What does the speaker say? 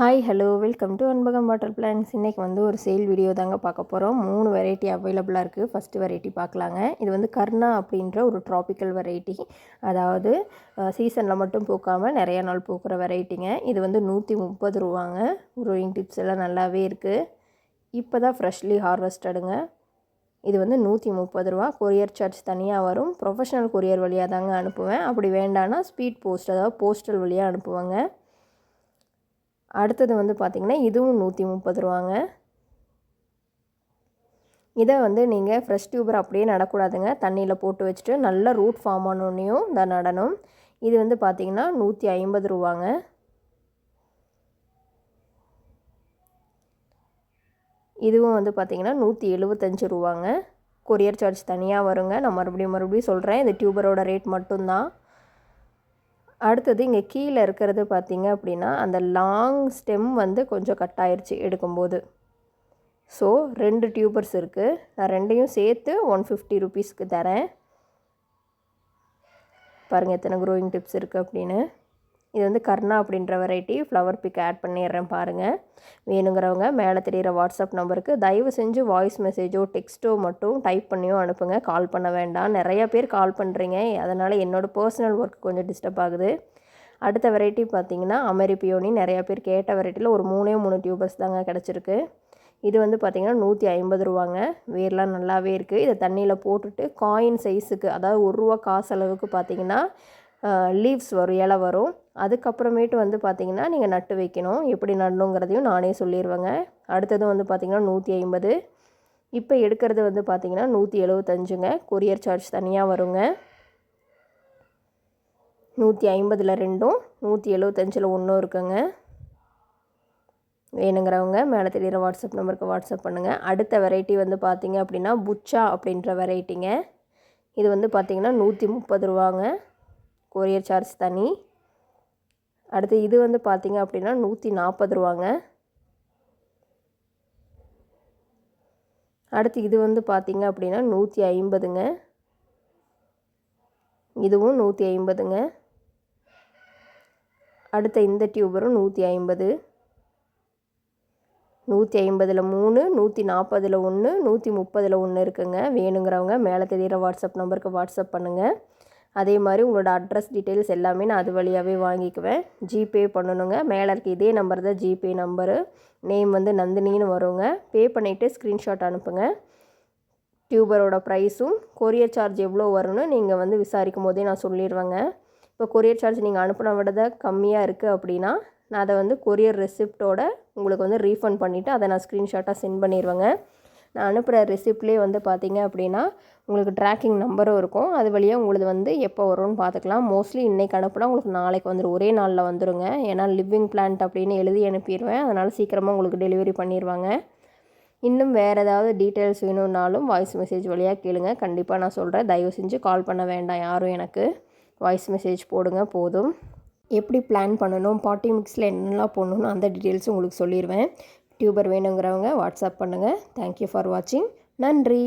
Hi hello welcome to Anbagam water plants இன்றைக்கி வந்து ஒரு சேல் வீடியோ தாங்க பார்க்க போகிறோம் மூணு வெரைட்டி அவைலபிளாக இருக்குது ஃபஸ்ட்டு வெரைட்டி பார்க்கலாங்க. இது வந்து கர்ணா அப்படின்ற ஒரு ட்ராபிக்கல் வெரைட்டி அதாவது சீசனில் மட்டும் பூக்காமல் நிறைய நாள் பூக்கிற வெரைட்டிங்க இது வந்து நூற்றி முப்பது ரூபாங்க. க்ரோயிங் டிப்ஸ் எல்லாம் நல்லாவே இருக்குது இப்போ தான் ஃப்ரெஷ்லி ஹார்வெஸ்டடுங்க இது வந்து நூற்றி முப்பது ரூபா. கொரியர் சார்ஜ் தனியாக வரும். ப்ரொஃபஷனல் கொரியர் வழியாக தாங்க அனுப்புவேன். அப்படி வேண்டான்னா ஸ்பீட் போஸ்ட் அதாவது போஸ்டல் வழியாக அனுப்புவாங்க. அடுத்தது வந்து பார்த்திங்கன்னா இதுவும் நூற்றி முப்பது ரூபாங்க. இதை வந்து நீங்கள் ஃப்ரெஷ் டியூபர் அப்படியே நடக்கூடாதுங்க. தண்ணியில் போட்டு வச்சுட்டு நல்ல ரூட் ஃபார்ம் ஆனோடனையும் இந்த நடணும். இது வந்து பார்த்திங்கன்னா நூற்றி ஐம்பது ரூபாங்க. இதுவும் வந்து பார்த்திங்கன்னா நூற்றி எழுபத்தஞ்சு ரூபாங்க. கொரியர் சார்ஜ் தனியாக வருங்க. நான் மறுபடியும் மறுபடியும் சொல்கிறேன் இது டியூபரோட ரேட் மட்டும்தான். அடுத்தது இங்கே கீழே இருக்கிறது பார்த்திங்க அப்படின்னா அந்த லாங் ஸ்டெம் வந்து கொஞ்சம் கட் ஆயிடுச்சு எடுக்கும்போது. ஸோ ரெண்டு டியூபர்ஸ் இருக்குது நான் ரெண்டையும் சேர்த்து ஒன் ஃபிஃப்டி ருபீஸ்க்கு தரேன். பாருங்கள் எத்தனை க்ரோயிங் டிப்ஸ் இருக்குது அப்படின்னு. இது வந்து கர்ணா அப்படின்ற வெரைட்டி ஃப்ளவர் பிக் ஆட் பண்ணிடுறேன் பாருங்கள் வேணுங்கிறவங்க மேலே தெரிகிற வாட்ஸ்அப் நம்பருக்கு தயவு செஞ்சு வாய்ஸ் மெசேஜோ டெக்ஸ்ட்டோ மட்டும் டைப் பண்ணியோ அனுப்புங்க. கால் பண்ண வேண்டாம். நிறையா பேர் கால் பண்ணுறீங்க அதனால் என்னோடய பர்சனல் ஒர்க் கொஞ்சம் டிஸ்டர்ப் ஆகுது. அடுத்த வெரைட்டி பார்த்திங்கன்னா அமெரிப்பியோனி நிறையா பேர் கேட்ட வெரைட்டியில் ஒரு மூணே மூணு டியூபர்ஸ் தாங்க கிடச்சிருக்கு. இது வந்து பார்த்திங்கன்னா நூற்றி ஐம்பது ரூபாங்க. வேர்லாம் நல்லாவே இருக்குது இதை தண்ணியில் போட்டுட்டு காயின் சைஸுக்கு அதாவது ஒரு ரூபா காசு அளவுக்கு பார்த்திங்கன்னா லீவ்ஸ் வரும் இலை வரும். அதுக்கப்புறமேட்டு வந்து பார்த்திங்கன்னா நீங்கள் நட்டு வைக்கணும். எப்படி நடணுங்கிறதையும் நானே சொல்லிடுவேங்க அடுத்தது வந்து பார்த்திங்கன்னா நூற்றி ஐம்பது. இப்போ எடுக்கிறது வந்து பார்த்திங்கன்னா நூற்றி எழுபத்தஞ்சுங்க கொரியர் சார்ஜ் தனியாக வருங்க. நூற்றி ஐம்பதில் ரெண்டும் நூற்றி எழுபத்தஞ்சில் ஒன்றும் இருக்குங்க. வேணுங்கிறவங்க மேலே தெரிகிற வாட்ஸ்அப் நம்பருக்கு வாட்ஸ்அப் பண்ணுங்கள் அடுத்த வெரைட்டி வந்து பார்த்திங்க அப்படின்னா புச்சா அப்படின்ற வெரைட்டிங்க இது வந்து பார்த்திங்கன்னா நூற்றி முப்பது ரூபாங்க. கொரியர் சார்ஜ் தனி. அடுத்து இது வந்து பார்த்திங்க அப்படின்னா நூற்றி நாற்பது ரூபாங்க. அடுத்து இது வந்து பார்த்திங்க அப்படின்னா நூற்றி ஐம்பதுங்க. இதுவும் நூற்றி ஐம்பதுங்க. அடுத்த இந்த டியூபரும் நூற்றி ஐம்பது. நூற்றி ஐம்பதில் மூணு நூற்றி நாற்பதில் ஒன்று நூற்றி முப்பதில் ஒன்று இருக்குங்க. வேணுங்கிறவங்க மேலே தெரிகிற வாட்ஸ்அப் நம்பருக்கு வாட்ஸ்அப் பண்ணுங்கள் அதே மாதிரி உங்களோட அட்ரஸ் டீட்டெயில்ஸ் எல்லாமே நான் அது வழியாகவே வாங்கிக்குவேன். ஜிபே பண்ணணுங்க. மேலே இருக்க இதே நம்பர் தான் ஜிபே நம்பரு நேம் வந்து நந்தினின்னு வருங்க. பே பண்ணிவிட்டு ஸ்க்ரீன்ஷாட் அனுப்புங்க. டியூபரோட ப்ரைஸும் கொரியர் சார்ஜ் எவ்வளோ வரும்னு நீங்கள் வந்து விசாரிக்கும் போதே நான் சொல்லிடுவேங்க இப்போ கொரியர் சார்ஜ் நீங்கள் அனுப்பின விட தான் கம்மியாக இருக்குது அப்படின்னா நான் அதை வந்து கொரியர் ரெசிப்டோட உங்களுக்கு வந்து ரீஃபண்ட் பண்ணிவிட்டு அதை நான் ஸ்க்ரீன்ஷாட்டாக சென்ட் பண்ணிடுவேங்க நான் அனுப்புகிற ரெசிப்ட்லேயே வந்து பார்த்தீங்க அப்படின்னா உங்களுக்கு ட்ராக்கிங் நம்பரும் இருக்கும். அது வழியாக உங்களுக்கு வந்து எப்போ வரும்னு பார்த்துக்கலாம் மோஸ்ட்லி இன்றைக்கி அனுப்புனா உங்களுக்கு நாளைக்கு வந்துடும் ஒரே நாளில் வந்துடுங்க ஏன்னா லிவிங் பிளான்ட் அப்படின்னு எழுதி அனுப்பிடுவேன் அதனால் சீக்கிரமாக உங்களுக்கு டெலிவரி பண்ணிடுவாங்க இன்னும் வேறு ஏதாவது டீட்டெயில்ஸ் வேணும்னாலும் வாய்ஸ் மெசேஜ் வழியாக கேளுங்க. கண்டிப்பாக நான் சொல்கிறேன் தயவு செஞ்சு கால் பண்ண வேண்டாம் யாரும் எனக்கு. வாய்ஸ் மெசேஜ் போடுங்க போதும். எப்படி பிளான் பண்ணணும்? பாட்டி மிக்ஸில் என்னெல்லாம் போடணும்னு அந்த டீட்டெயில்ஸும் உங்களுக்கு சொல்லிடுவேன் டியூபர் வேணுங்கிறவங்க வாட்ஸ்அப் பண்ணுங்கள் தேங்க்யூ ஃபார் வாட்சிங் நன்றி.